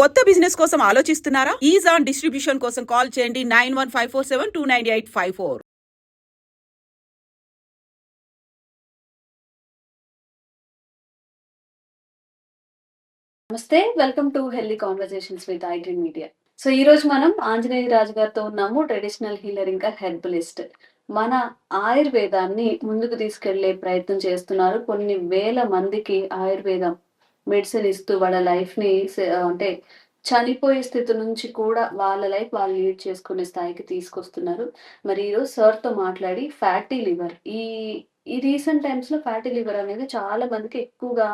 కొత్త బిజినెస్ కోసం ఆలోచిస్తున్నారా? ఈజ్ ఆన్ డిస్ట్రిబ్యూషన్ కోసం కాల్ చేయండి nine one five four seven two nine eight five four. నమస్తే welcome to healthy conversations with IT media. So ఈ రోజు మనం ఆంజనేయ రాజు గారితో ఉన్నాము ట్రెడిషనల్ హీలర్ ఇంకా హెర్బలిస్ట్ మన ఆయుర్వేదాన్ని ముందుకు తీసుకెళ్ళే ప్రయత్నం చేస్తున్నారు కొన్ని వేల మందికి ఆయుర్వేదం మెడిసిన్ ఇస్తూ వాళ్ళ లైఫ్ని అంటే చనిపోయే స్థితి నుంచి కూడా వాళ్ళ లైఫ్ వాళ్ళు లీడ్ చేసుకునే స్థాయికి తీసుకొస్తున్నారు. మరి ఈరోజు సార్తో మాట్లాడి ఫ్యాటీ లివర్ ఈ ఈ రీసెంట్ టైమ్స్లో ఫ్యాటీ లివర్ అనేది చాలా మందికి ఎక్కువగా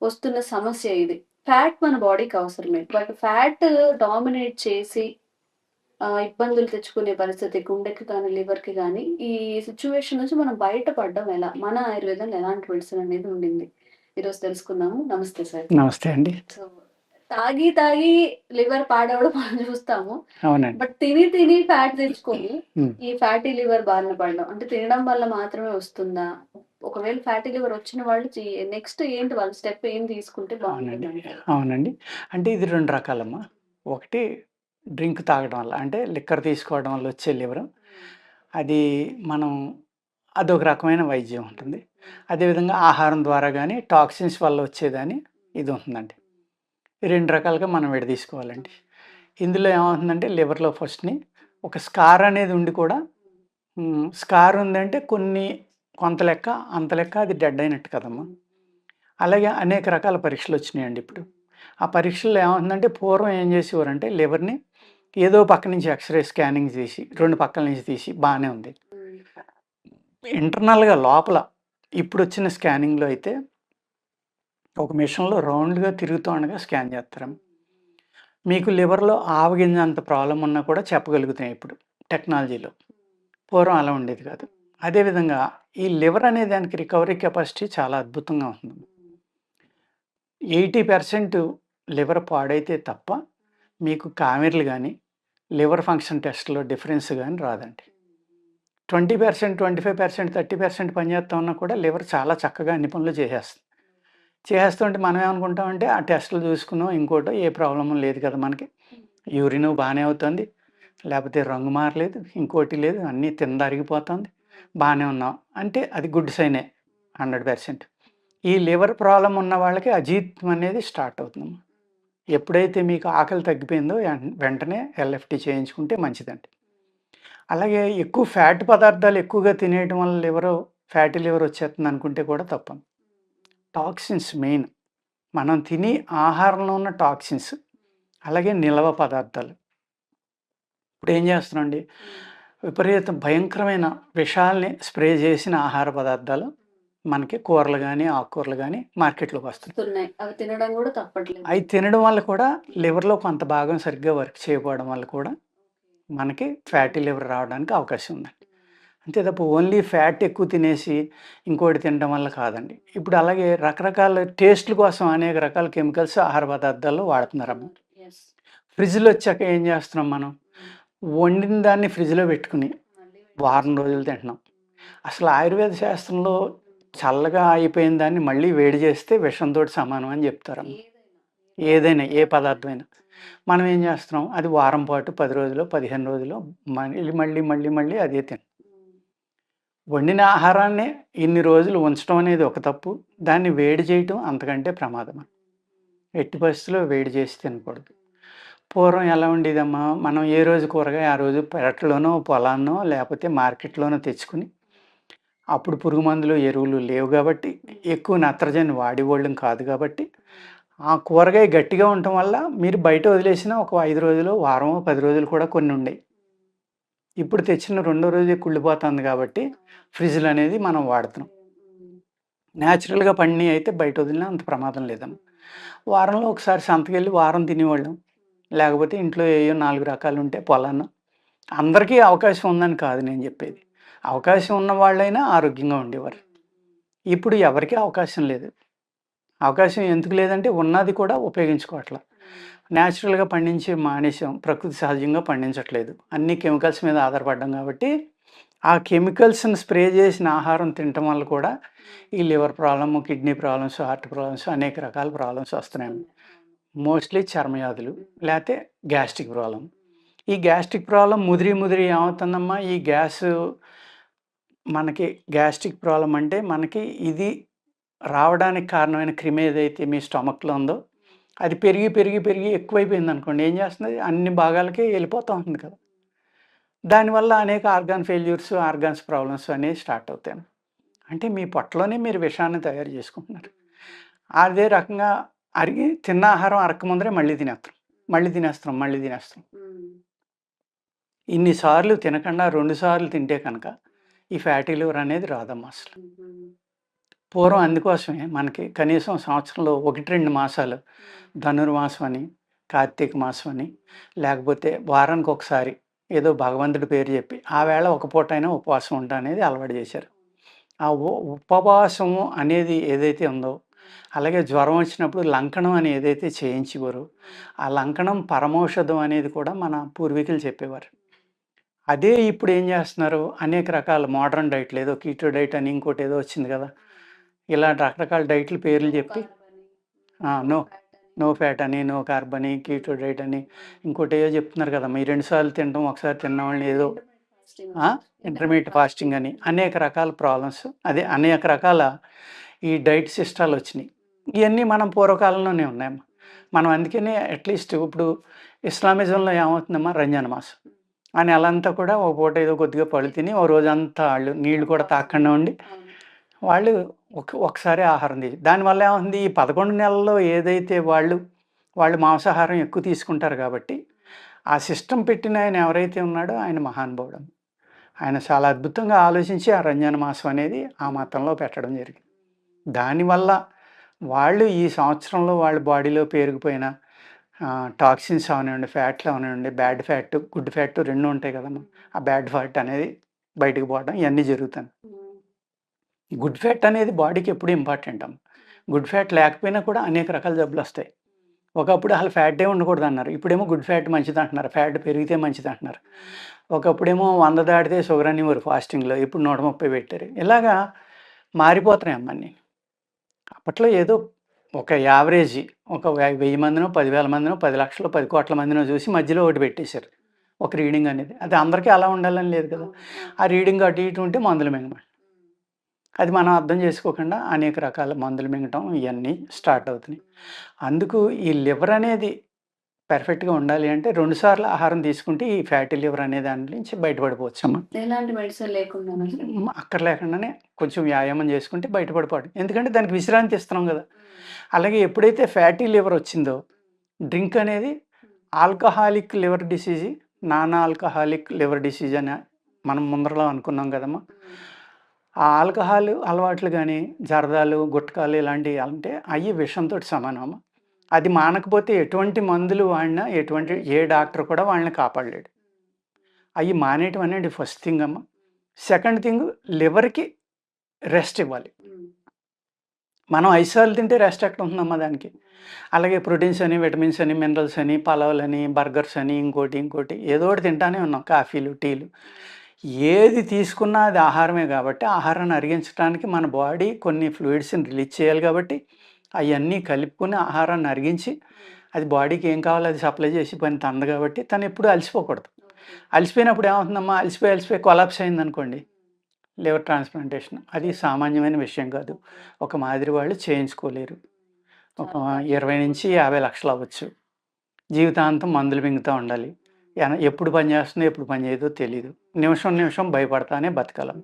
వస్తున్న సమస్య ఇది. ఫ్యాట్ మన బాడీకి అవసరమే బట్ ఫ్యాట్ డామినేట్ చేసి ఇబ్బందులు తెచ్చుకునే పరిస్థితి గుండెకి కానీ లివర్కి కానీ ఈ సిచ్యువేషన్ నుంచి మనం బయటపడడం ఎలా? మన ఆయుర్వేదం ఎలాంటి మెడిసిన్ అనేది ఉండింది? ఈరోజు తెలుసుకుందాము. నమస్తే సార్. నమస్తే అండి. సో తాగి తాగి లివర్ పాడవడం మనం చూస్తాము. అవునండి. బట్ తిని తిని ఫ్యాట్ తెచ్చుకొని. ఈ ఫ్యాటీ లివర్ బారిన పడడం. అంటే తినడం వల్ల మాత్రమే వస్తుందా? ఒకవేళ ఫ్యాటీ లివర్ వచ్చిన వాళ్ళు నెక్స్ట్ ఏంటి వాళ్ళ స్టెప్ ఏం తీసుకుంటే బాగుంటుంది? అవునండి. అంటే ఇది రెండు రకాలమ్మా. ఒకటి డ్రింక్ తాగడం వల్ల అంటే లిక్కర్ తీసుకోవడం వల్ల వచ్చే లివర్. అది మనం అదొక రకమైన వైద్యం ఉంటుంది. అదేవిధంగా ఆహారం ద్వారా కానీ టాక్సిన్స్ వల్ల వచ్చేదని ఇది ఉంటుందండి. రెండు రకాలుగా మనం విడదీసుకోవాలండి. ఇందులో ఏమవుతుందంటే లివర్లో ఫస్ట్ని ఒక స్కార్ అనేది ఉండి కూడా స్కార్ ఉందంటే కొన్ని కొంత లెక్క అంత లెక్క అది డెడ్ అయినట్టు కదమ్మా. అలాగే అనేక రకాల పరీక్షలు వచ్చినాయండి ఇప్పుడు. ఆ పరీక్షల్లో ఏమవుతుందంటే పూర్వం ఏం చేసేవారంటే లివర్ని ఏదో పక్క నుంచి ఎక్స్రే స్కానింగ్ చేసి రెండు పక్కల నుంచి తీసి బాగానే ఉంది. ఇంటర్నల్గా లోపల ఇప్పుడు వచ్చిన స్కానింగ్లో అయితే ఒక మిషన్లో రౌండ్గా తిరుగుతూ ఉండగా స్కాన్ చేస్తారు మీకు లివర్లో ఆవగింజ అంత ప్రాబ్లం ఉన్నా కూడా చెప్పగలుగుతాయి ఇప్పుడు టెక్నాలజీలో. పూర్వం అలా ఉండేది కాదు. అదేవిధంగా ఈ లివర్ అనే దానికి రికవరీ కెపాసిటీ చాలా అద్భుతంగా ఉంటుంది. ఎయిటీ పర్సెంట్ లివర్ పాడైతే తప్ప మీకు కామెర్లు కానీ లివర్ ఫంక్షన్ టెస్ట్లో డిఫరెన్స్ కానీ రాదండి. Twenty percent twenty five percent thirty percent పనిచేస్తా ఉన్నా కూడా లివర్ చాలా చక్కగా అన్ని పనులు చేసేస్తుంది. చేసేస్తుంటే మనం ఏమనుకుంటామంటే ఆ టెస్టులు చూసుకున్నాం ఇంకోటో ఏ ప్రాబ్లం లేదు కదా మనకి. యూరిన్ బాగానే అవుతుంది. లేకపోతే రంగు మారలేదు ఇంకోటి లేదు అన్నీ తిందరిగిపోతుంది బాగానే ఉన్నాం. అంటే అది గుడ్ సైనే హండ్రెడ్ పర్సెంట్. ఈ లివర్ ప్రాబ్లం ఉన్న వాళ్ళకి అజీతం అనేది స్టార్ట్ అవుతుంది. ఎప్పుడైతే మీకు ఆకలి తగ్గిపోయిందో వెంటనే ఎల్ఎఫ్టీ చేయించుకుంటే మంచిదండి. అలాగే ఎక్కువ ఫ్యాట్ పదార్థాలు ఎక్కువగా తినేయడం వల్ల లివర్ ఫ్యాటీ లివర్ వచ్చేస్తుంది అనుకుంటే కూడా తప్పదు. Toxins main. మనం తిని ఆహారంలో ఉన్న టాక్సిన్స్ అలాగే నిల్వ పదార్థాలు. ఇప్పుడు ఏం చేస్తున్నాండి విపరీత భయంకరమైన విషాల్ని స్ప్రే చేసిన ఆహార పదార్థాలు మనకి కూరలు కానీ ఆకుకూరలు కానీ మార్కెట్లోకి వస్తున్నాయి. వస్తున్నాయి. అవి తినడం కూడా తప్పట్లేదు. అవి తినడం వల్ల కూడా లివర్లో కొంత భాగం సరిగ్గా వర్క్ చేయకపోవడం వల్ల కూడా మనకి ఫ్యాటీ లివర్ రావడానికి అవకాశం ఉందండి. అంతే తప్ప ఓన్లీ ఫ్యాట్ ఎక్కువ తినేసి ఇంకోటి తినడం వల్ల కాదండి. ఇప్పుడు అలాగే రకరకాల టేస్ట్ల కోసం అనేక రకాల కెమికల్స్ ఆహార పదార్థాల్లో వాడుతున్నారమ్మ. ఫ్రిడ్జ్లో వచ్చాక ఏం చేస్తున్నాం మనం? వండిన దాన్ని ఫ్రిడ్జ్లో పెట్టుకుని వారం రోజులు తింటున్నాం. అసలు ఆయుర్వేద శాస్త్రంలో చల్లగా అయిపోయిన దాన్ని మళ్ళీ వేడి చేస్తే విషంతో సమానం అని చెప్తారమ్మ. ఏదైనా ఏ పదార్థమైనా. మనం ఏం చేస్తున్నాం? అది వారం పాటు పది రోజులు పదిహేను రోజులు మళ్ళీ మళ్ళీ మళ్ళీ మళ్ళీ అదే తిన. వండిన ఆహారాన్ని ఇన్ని రోజులు ఉంచడం అనేది ఒక తప్పు. దాన్ని వేడి చేయటం అంతకంటే ప్రమాదం ఎట్టి పరిస్థితుల్లో వేడి చేసి తినకూడదు. పూర్వం ఎలా ఉండేదమ్మా? మనం ఏ రోజు కూరగాయ ఆ రోజు పెరట్లోనో పొలాన్నో లేకపోతే మార్కెట్లోనో తెచ్చుకుని అప్పుడు పురుగు మందులు ఎరువులు లేవు కాబట్టి ఎక్కువ నత్రజని వాడేవాళ్ళం కాదు కాబట్టి ఆ కూరగాయ గట్టిగా ఉండటం వల్ల మీరు బయట వదిలేసిన ఒక ఐదు రోజులు వారం పది రోజులు కూడా కొన్ని ఉండేవి ఇప్పుడు తెచ్చిన రెండో రోజే కుళ్ళిపోతుంది కాబట్టి ఫ్రిడ్జ్లు అనేది మనం వాడుతున్నాం. న్యాచురల్గా పండినవి అయితే బయట వదిలినా అంత ప్రమాదం లేదమ్మా వారంలో ఒకసారి సంతకెళ్ళి వారం తినేవాళ్ళం. లేకపోతే ఇంట్లో ఏయో నాలుగు రకాలు ఉంటే పొలాన్న. అందరికీ అవకాశం ఉందని కాదు నేను చెప్పేది. అవకాశం ఉన్న వాళ్ళైనా ఆరోగ్యంగా ఉండేవారు. ఇప్పుడు ఎవరికీ అవకాశం లేదు. అవకాశం ఎందుకు లేదంటే ఉన్నది కూడా ఉపయోగించుకోవట్లా. న్యాచురల్గా పండించే మానేసాం ప్రకృతి సహజంగా పండించట్లేదు. అన్ని కెమికల్స్ మీద ఆధారపడ్డాం కాబట్టి ఆ కెమికల్స్ని స్ప్రే చేసిన ఆహారం తినటం వల్ల కూడా ఈ liver problem kidney problems heart problems అనేక రకాల ప్రాబ్లమ్స్ వస్తున్నాయి. మోస్ట్లీ చర్మవ్యాధులు లేకపోతే గ్యాస్ట్రిక్ ప్రాబ్లం ఈ గ్యాస్ట్రిక్ ప్రాబ్లం ముదిరి ముదిరి ఏమవుతుందమ్మా? ఈ గ్యాస్ మనకి గ్యాస్ట్రిక్ ప్రాబ్లం అంటే మనకి ఇది రావడానికి కారణమైన క్రిమి ఏదైతే మీ స్టమక్లో ఉందో అది పెరిగి పెరిగి పెరిగి ఎక్కువైపోయింది అనుకోండి ఏం చేస్తుంది? అన్ని భాగాలకి వెళ్ళిపోతూ ఉంటుంది కదా. దానివల్ల అనేక ఆర్గాన్ ఫెయిల్యూర్స్ ఆర్గాన్స్ ప్రాబ్లమ్స్ అనేవి స్టార్ట్ అవుతాయి. అంటే మీ పొట్టలోనే మీరు విషాన్ని తయారు చేసుకుంటున్నారు. అదే రకంగా అరిగి తిన్న ఆహారం అరక్క ముందరే మళ్ళీ తినేస్తాం. మళ్ళీ తినేస్తాం మళ్ళీ తినేస్తాం. ఇన్నిసార్లు తినకుండా రెండు సార్లు తింటే కనుక ఈ ఫ్యాటీ లివర్ అనేది రాదమ్మా అసలు. పూర్వం అందుకోసమే మనకి కనీసం సంవత్సరంలో ఒకటి రెండు మాసాలు ధనుర్మాసం అని కార్తీక మాసం అని లేకపోతే వారానికి ఒకసారి ఏదో భగవంతుడి పేరు చెప్పి ఆ వేళ ఒక పూట అయినా ఉపవాసం ఉంటా అనేది అలవాటు చేశారు. ఆ ఉ- ఉపవాసము అనేది ఏదైతే ఉందో అలాగే జ్వరం వచ్చినప్పుడు లంకణం అని ఏదైతే చేయించేవారో ఆ లంకణం పరమౌషధం అనేది కూడా మన పూర్వీకులు చెప్పేవారు. అదే ఇప్పుడు ఏం చేస్తున్నారు? అనేక రకాల మోడర్న్ డైట్లు ఏదో కీటో డైట్ అని ఇంకోటి ఏదో వచ్చింది కదా ఇలా రకరకాల డైట్ల పేర్లు చెప్పి నో నో ఫ్యాట్ అని. నో కార్బ్ అని కీటో డైట్ అని ఇంకోటి ఏదో చెప్తున్నారు కదా మీ రెండు సార్లు తినడం ఒకసారి తిన్న వాళ్ళని ఏదో ఇంటర్మీడియట్ ఫాస్టింగ్ అని అనేక రకాల ప్రాబ్లమ్స్ అదే అనేక రకాల ఈ డైట్ సిస్టాలు వచ్చినాయి. ఇవన్నీ మనం పూర్వకాలంలోనే ఉన్నాయమ్మా. మనం అందుకనే అట్లీస్ట్ ఇప్పుడు ఇస్లామిజంలో ఏమవుతుందమ్మా రంజాన్ మాసం. ఆ నెలంతా కూడా ఒక పూట ఏదో కొద్దిగా పళ్ళు తిని ఓ రోజంతా వాళ్ళు నీళ్ళు కూడా తాకుండా ఉండి వాళ్ళు ఒక ఒకసారి ఆహారం తీసి దానివల్ల ఏముంది? ఈ పదకొండు నెలల్లో ఏదైతే వాళ్ళు వాళ్ళు మాంసాహారం ఎక్కువ తీసుకుంటారు కాబట్టి ఆ సిస్టమ్ పెట్టిన ఆయన ఎవరైతే ఉన్నాడో ఆయన మహానుభావుడు. ఆయన చాలా అద్భుతంగా ఆలోచించి ఆ రంజాన్ మాసం అనేది ఆ మతంలో పెట్టడం జరిగింది. దానివల్ల వాళ్ళు ఈ సంవత్సరంలో వాళ్ళ బాడీలో పేరుకుపోయిన టాక్సిన్స్ అవనివ్వండి ఫ్యాట్లు అవనివ్వండి బ్యాడ్ ఫ్యాట్ గుడ్ ఫ్యాట్ రెండు ఉంటాయి కదమ్మా. ఆ బ్యాడ్ ఫ్యాట్ అనేది బయటకు పోవడం ఇవన్నీ జరుగుతాయి. గుడ్ ఫ్యాట్ అనేది బాడీకి ఎప్పుడు ఇంపార్టెంట్ అమ్మ. గుడ్ ఫ్యాట్ లేకపోయినా కూడా అనేక రకాల జబ్బులు వస్తాయి. ఒకప్పుడు అసలు ఫ్యాటే ఉండకూడదు అన్నారు ఇప్పుడేమో గుడ్ ఫ్యాట్ మంచిది అంటున్నారు. ఫ్యాట్ పెరిగితే మంచిది అంటున్నారు. ఒకప్పుడేమో వంద దాటితే షుగర్ అనేవారు ఫాస్టింగ్లో. ఇప్పుడు నూట ముప్పై పెట్టారు. ఇలాగా మారిపోతున్నాయి అమ్మని అప్పట్లో ఏదో ఒక యావరేజ్ ఒక వెయ్యి మందినో పదివేల మందినో పది లక్షలు పది కోట్ల మందినో చూసి మధ్యలో ఒకటి పెట్టేశారు. ఒక రీడింగ్ అనేది. అది అందరికీ అలా ఉండాలని లేదు కదా. ఆ రీడింగ్ అటు ఇటు ఉంటే మందులు మింగడం అది మనం అర్థం చేసుకోకుండా అనేక రకాల మందులు మింగటం ఇవన్నీ స్టార్ట్ అవుతున్నాయి. అందుకు ఈ లివర్ అనేది పర్ఫెక్ట్గా ఉండాలి అంటే రెండుసార్లు ఆహారం తీసుకుంటే ఈ ఫ్యాటీ లివర్ అనే దాని నుంచి బయటపడిపోవచ్చు అమ్మ ఎలాంటి మెడిసిన్ లేకుండా మ్, అక్కర్లేకుండానే కొంచెం వ్యాయామం చేసుకుంటే బయటపడిపోవడం ఎందుకంటే దానికి విశ్రాంతి ఇస్తున్నాం కదా. అలాగే ఎప్పుడైతే ఫ్యాటీ లివర్ వచ్చిందో డ్రింక్ అనేది alcoholic liver disease non alcoholic liver disease అని మనం ముందరలో అనుకున్నాం కదమ్మా. ఆ ఆల్కహాల్ అలవాట్లు కానీ జరదాలు గుట్కాలు ఇలాంటివి అంటే అవి విషంతో సమానం. అది మానకపోతే ఎటువంటి మందులు వాడినా ఎటువంటి ఏ డాక్టర్ కూడా వాళ్ళని కాపాడలేడు. అవి మానేయటం అనేది ఫస్ట్ థింగ్ అమ్మ. సెకండ్ థింగ్ లివర్కి రెస్ట్ ఇవ్వాలి. మనం ఐసార్లు తింటే రెస్ట్ ఎక్కడ ఉంటుందమ్మా దానికి? అలాగే ప్రోటీన్స్ అని విటమిన్స్ అని మినరల్స్ అని పలావులని బర్గర్స్ అని ఇంకోటి ఇంకోటి ఏదో ఒకటి తింటానే ఉన్నాం కాఫీలు టీలు. ఏది తీసుకున్నా అది ఆహారమే కాబట్టి ఆహారాన్ని అరిగించడానికి మన బాడీ కొన్ని ఫ్లూయిడ్స్ని రిలీజ్ చేయాలి కాబట్టి అవన్నీ కలుపుకొని ఆహారాన్ని అరిగించి అది బాడీకి ఏం కావాలో అది సప్లై చేసి పని తంద కాబట్టి తను ఎప్పుడు అలసిపోకూడదు. అలసిపోయినప్పుడు ఏమవుతుందమ్మా? అలసిపోయి అలసిపోయి కొలాప్స్ అయింది అనుకోండి లివర్ ట్రాన్స్ప్లాంటేషన్ అది సామాన్యమైన విషయం కాదు. ఒక మాదిరి వాళ్ళు చేయించుకోలేరు. ఒక ఇరవై నుంచి యాభై లక్షలు అవ్వచ్చు. జీవితాంతం మందులు మింగుతూ ఉండాలి. ఎప్పుడు పని చేస్తుందో ఎప్పుడు పని చేయదో తెలియదు నిమిషం నిమిషం భయపడతానే బతకలం.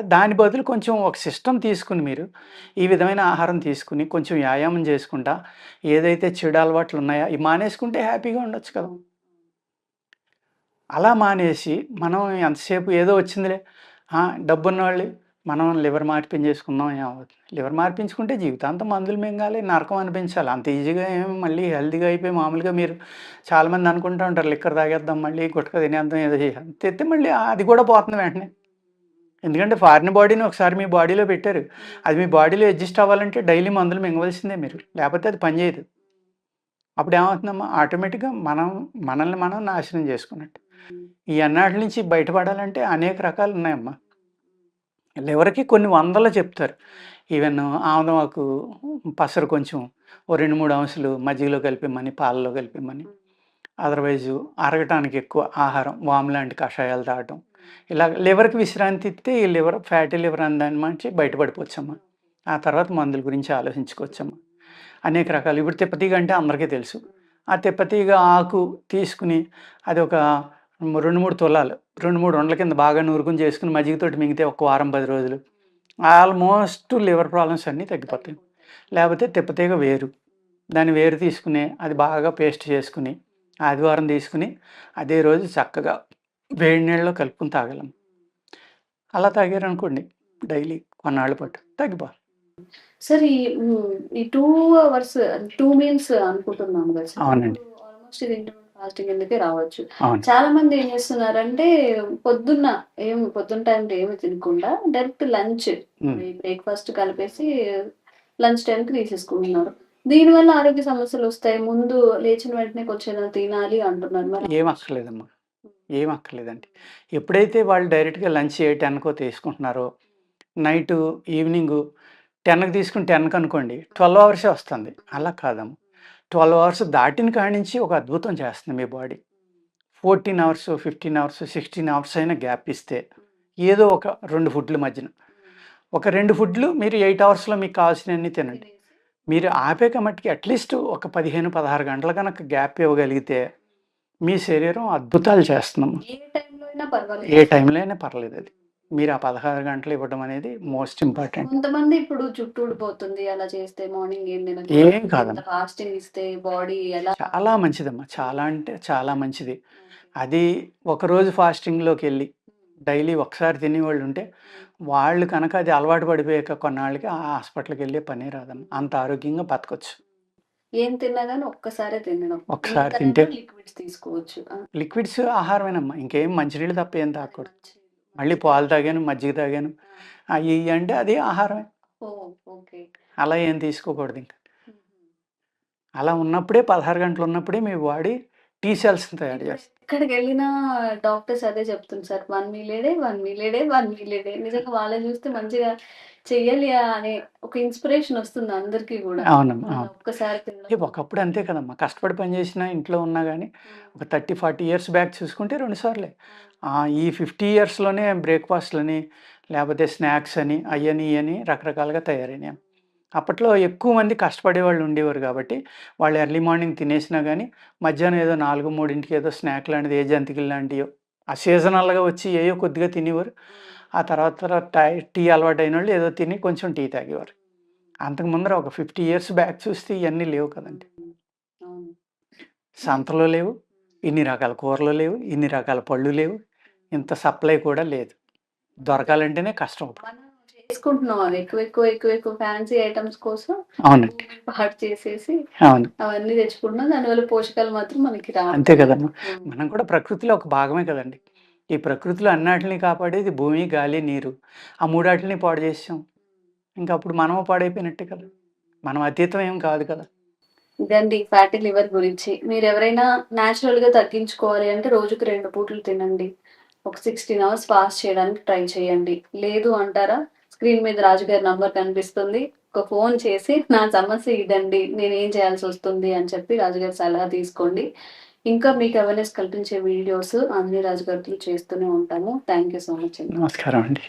దాని బదులు కొంచెం ఒక సిస్టమ్ తీసుకుని మీరు ఈ విధమైన ఆహారం తీసుకుని కొంచెం వ్యాయామం చేసుకుంటా ఏదైతే చెడు అలవాట్లు ఉన్నాయో ఇవి మానేసుకుంటే హ్యాపీగా ఉండొచ్చు కదా. అలా మానేసి మనం ఎంతసేపు ఏదో వచ్చిందిలే. డబ్బున్న వాళ్ళు మనం లివర్ మార్పించేసుకుందాం ఏమవుతుంది లివర్ మార్పించుకుంటే జీవితాంతం మందులు మింగాలి నరకం అనిపించాలి. అంత ఈజీగా ఏమి మళ్ళీ హెల్తీగా అయిపోయి మామూలుగా మీరు చాలామంది అనుకుంటూ ఉంటారు లిక్కర్ తాగేద్దాం మళ్ళీ గుట్క తినేద్దాం ఏదో చేయాలి తెస్తే మళ్ళీ అది కూడా పోతుంది వెంటనే. ఎందుకంటే ఫారిన్ బాడీని ఒకసారి మీ బాడీలో పెట్టారు. అది మీ బాడీలో అడ్జస్ట్ అవ్వాలంటే డైలీ మందులు మింగవలసిందే మీరు. లేకపోతే అది పనిచేయదు అప్పుడు ఏమవుతుందమ్మా? ఆటోమేటిక్గా మనం మనల్ని మనం నాశనం చేసుకున్నట్టు. ఈ అన్నాటి నుంచి బయటపడాలంటే అనేక రకాలు ఉన్నాయమ్మా. లివర్కి కొన్ని వందలు చెప్తారు. ఈవెన్ ఆముదమాకు పసరు కొంచెం ఓ రెండు మూడు అంశాలు మజ్జిగలో కలిపిమ్మని పాలలో కలిపిమ్మని అదర్వైజ్ అరగటానికి ఎక్కువ ఆహారం వామ్ లాంటి కషాయాలు తాగటం. ఇలా లివర్కి విశ్రాంతి ఇస్తే ఈ లివర్ ఫ్యాటీ లివర్ అందాన్ని మంచి బయటపడిపోవచ్చమ్మా. ఆ తర్వాత మందుల గురించి ఆలోచించుకోవచ్చమ్మా. అనేక రకాలు. ఇప్పుడు తిప్పతీగ అంటే అందరికీ తెలుసు. ఆ తిప్పతీగ ఆకు తీసుకుని అది ఒక రెండు మూడు తులాలు రెండు మూడు వందల కింద బాగా నూరుకుని చేసుకుని మజ్జిగతోటి మింగితే ఒక వారం పది రోజులు. ఆల్మోస్ట్ లివర్ ప్రాబ్లమ్స్ అన్నీ తగ్గిపోతాయి. లేకపోతే తిప్పతీగ వేరు. దాన్ని వేరు తీసుకుని అది బాగా పేస్ట్ చేసుకుని ఆదివారం తీసుకుని అదే రోజు చక్కగా వేడి నీళ్ళలో కలుపుకుని తాగలం. అలా తాగారనుకోండి డైలీ కొన్నాళ్ళ పాటు తగ్గిపో సార్ ఈ టూ అవర్స్ టూ మీల్స్ అనుకుంటున్నాం కదా అవునండి. ఫాస్టింగ్ ఎందుకే రావచ్చు. చాలా మంది ఏం చేస్తున్నారంటే పొద్దున్న ఏం పొద్దున్న టైంలో ఏమి తినకుండా డైరెక్ట్ లంచ్. బ్రేక్ఫాస్ట్ కలిపేసి లంచ్ టైంకి తీసేసుకుంటున్నారు. దీనివల్ల ఆరోగ్య సమస్యలు వస్తాయి. ముందు లేచిన వెంటనే కొంచెం తినాలి అంటున్నారు మరి. ఏం అక్కర్లేదమ్మా. ఏం అక్కర్లేదండి. ఎప్పుడైతే వాళ్ళు డైరెక్ట్గా లంచ్ ఏ టెన్కో తీసుకుంటున్నారో నైట్ ఈవినింగ్ టెన్కి తీసుకుని టెన్కి అనుకోండి ట్వెల్వ్ అవర్సే వస్తుంది. అలా కాదమ్మా. ట్వెల్వ్ అవర్స్ దాటిన కాడి నుంచి ఒక అద్భుతం చేస్తుంది మీ body. Fourteen hours fifteen hours sixteen hours అయినా గ్యాప్ ఇస్తే ఏదో ఒక రెండు ఫుడ్ల మధ్యన. ఒక రెండు ఫుడ్లు మీరు ఎయిట్ అవర్స్లో మీకు కావాల్సినవన్నీ తినండి. మీరు ఆపేక మట్టుకి అట్లీస్ట్ ఒక పదిహేను పదహారు గంటల కనుక గ్యాప్ ఇవ్వగలిగితే మీ శరీరం అద్భుతాలు చేస్తున్నాం ఏ టైంలో అయినా పర్వాలేదు. ఏ టైంలో అయినా పర్లేదు అది. మీరు ఆ పదహారు గంటలు ఇవ్వడం అనేది మోస్ట్ ఇంపార్టెంట్. కొంతమంది ఇప్పుడు జుట్టు ఊడిపోతుంది అలా చేస్తే మార్నింగ్ ఏం ఏం కాదమ్మా. ఫాస్టింగ్ ఇస్తే బాడీ ఎలా చాలా మంచిదమ్మా. చాలా అంటే చాలా మంచిది. అది ఒకరోజు ఫాస్టింగ్లోకి వెళ్ళి డైలీ ఒకసారి తినేవాళ్ళు ఉంటే వాళ్ళు కనుక అది అలవాటు పడిపోయాక కొన్నాళ్ళకి ఆ హాస్పిటల్కి వెళ్ళే పని రాదమ్మా. అంత ఆరోగ్యంగా బతకొచ్చు. ఏం తిన్నా గానీ ఒక్కసారే తినడం. ఒక్కసారి తింటే- లిక్విడ్స్ తీసుకోవచ్చు. లిక్విడ్స్ ఆహారమేనమ్మా. ఇంకేం మంచినీళ్ళు తప్ప ఏం తాగకూడదు. మళ్ళీ పాలు తాగాను మజ్జిగ తాగాను. అవి అంటే అది ఆహారమే. అలా ఏం తీసుకోకూడదు ఇంకా. అలా ఉన్నప్పుడే పదహారు గంటలు ఉన్నప్పుడే మీ బాడీ టీ సెల్స్ని తయారు చేస్తుంది ఎక్కడికి వెళ్ళినా డాక్టర్స్ అదే చెప్తుంది సార్ వన్ మీలేడే వన్ మీలేడే వన్ మీలేడే నిజంగా వాళ్ళని చూస్తే మంచిగా చెయ్యాలి అనే ఒక ఇన్స్పిరేషన్ వస్తుంది అందరికీ కూడా. అవునమ్మా ఒక్కసారి ఒకప్పుడు అంతే కదమ్మా. కష్టపడి పని చేసినా ఇంట్లో ఉన్నా కానీ ఒక థర్టీ ఫార్టీ ఇయర్స్ బ్యాక్ చూసుకుంటే రెండుసార్లే ఆ, ఈ ఫిఫ్టీ ఇయర్స్లోనే బ్రేక్ఫాస్ట్లని లేకపోతే స్నాక్స్ అని అయ్యని అని రకరకాలుగా తయారైనాయి. అప్పట్లో ఎక్కువ మంది కష్టపడే వాళ్ళు ఉండేవారు కాబట్టి వాళ్ళు ఎర్లీ మార్నింగ్ తినేసినా కానీ మధ్యాహ్నం ఏదో నాలుగు మూడింటికి ఏదో స్నాక్ లాంటిది ఏ జంతికలు లాంటివో ఆ సీజనల్గా వచ్చి ఏయో కొద్దిగా తినేవారు. ఆ తర్వాత టై- టీ అలవాటు అయిన వాళ్ళు ఏదో తిని కొంచెం టీ తాగేవారు. అంతకు ముందర ఒక ఫిఫ్టీ ఇయర్స్ బ్యాక్ చూస్తే ఇవన్నీ లేవు కదండి. సంతలో లేవు ఇన్ని రకాల కూరలు లేవు ఇన్ని రకాల పళ్ళు లేవు ఇంత సప్లై కూడా లేదు. దొరకాలంటేనే కష్టం అవి. ఎక్కువ ఎక్కువ ఎక్కువ ఎక్కువ ఫ్యాన్సీ ఐటమ్స్ కోసం అవునండి. పాటు చేసేసి అవును. అవన్నీ తెచ్చుకుంటున్నాం. దానివల్ల పోషకాలు మాత్రం మనకి అంతే కదమ్మా. మనం కూడా ప్రకృతిలో ఒక భాగమే కదండి. ఈ ప్రకృతిలో అన్నిటిని కాపాడేది భూమి గాలి నీరు. ఆ మూడాటిని పాడు చేసాం. ఇంకా అప్పుడు మనము పాడైపోయినట్టే కదా. మనం అతీతం ఏం కాదు కదా. ఇదండి ఫ్యాటీ లివర్ గురించి. మీరు ఎవరైనా న్యాచురల్గా తగ్గించుకోవాలి అంటే రోజుకి రెండు పూటలు తినండి. ఒక సిక్స్టీన్ అవర్స్ పాస్ చేయడానికి ట్రై చేయండి. లేదు అంటారా? స్క్రీన్ మీద రాజుగారి నంబర్ కనిపిస్తుంది. ఒక ఫోన్ చేసి నా సమస్య ఇదండి నేను ఏం చేయాల్సి వస్తుంది అని చెప్పి రాజుగారి సలహా తీసుకోండి. ఇంకా మీకు అవేర్నెస్ కల్పించే వీడియోస్ అన్ని రాజుగారితో చేస్తూనే ఉంటాము. థ్యాంక్ యూ సో మచ్ అండి. నమస్కారం అండి.